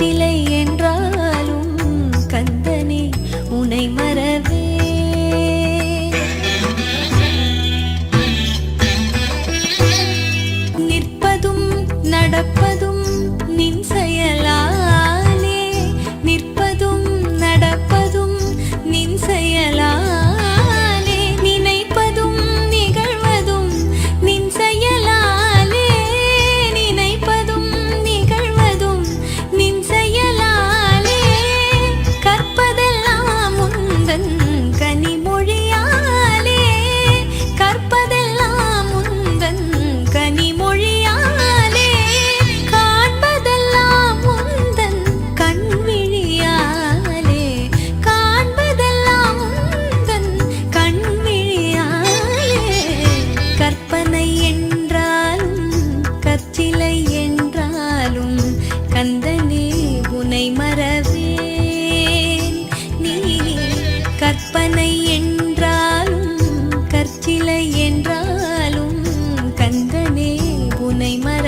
சிலை என் கற்பனை என்றாலும் கற்சிலை என்றாலும் கந்தனே புனை மர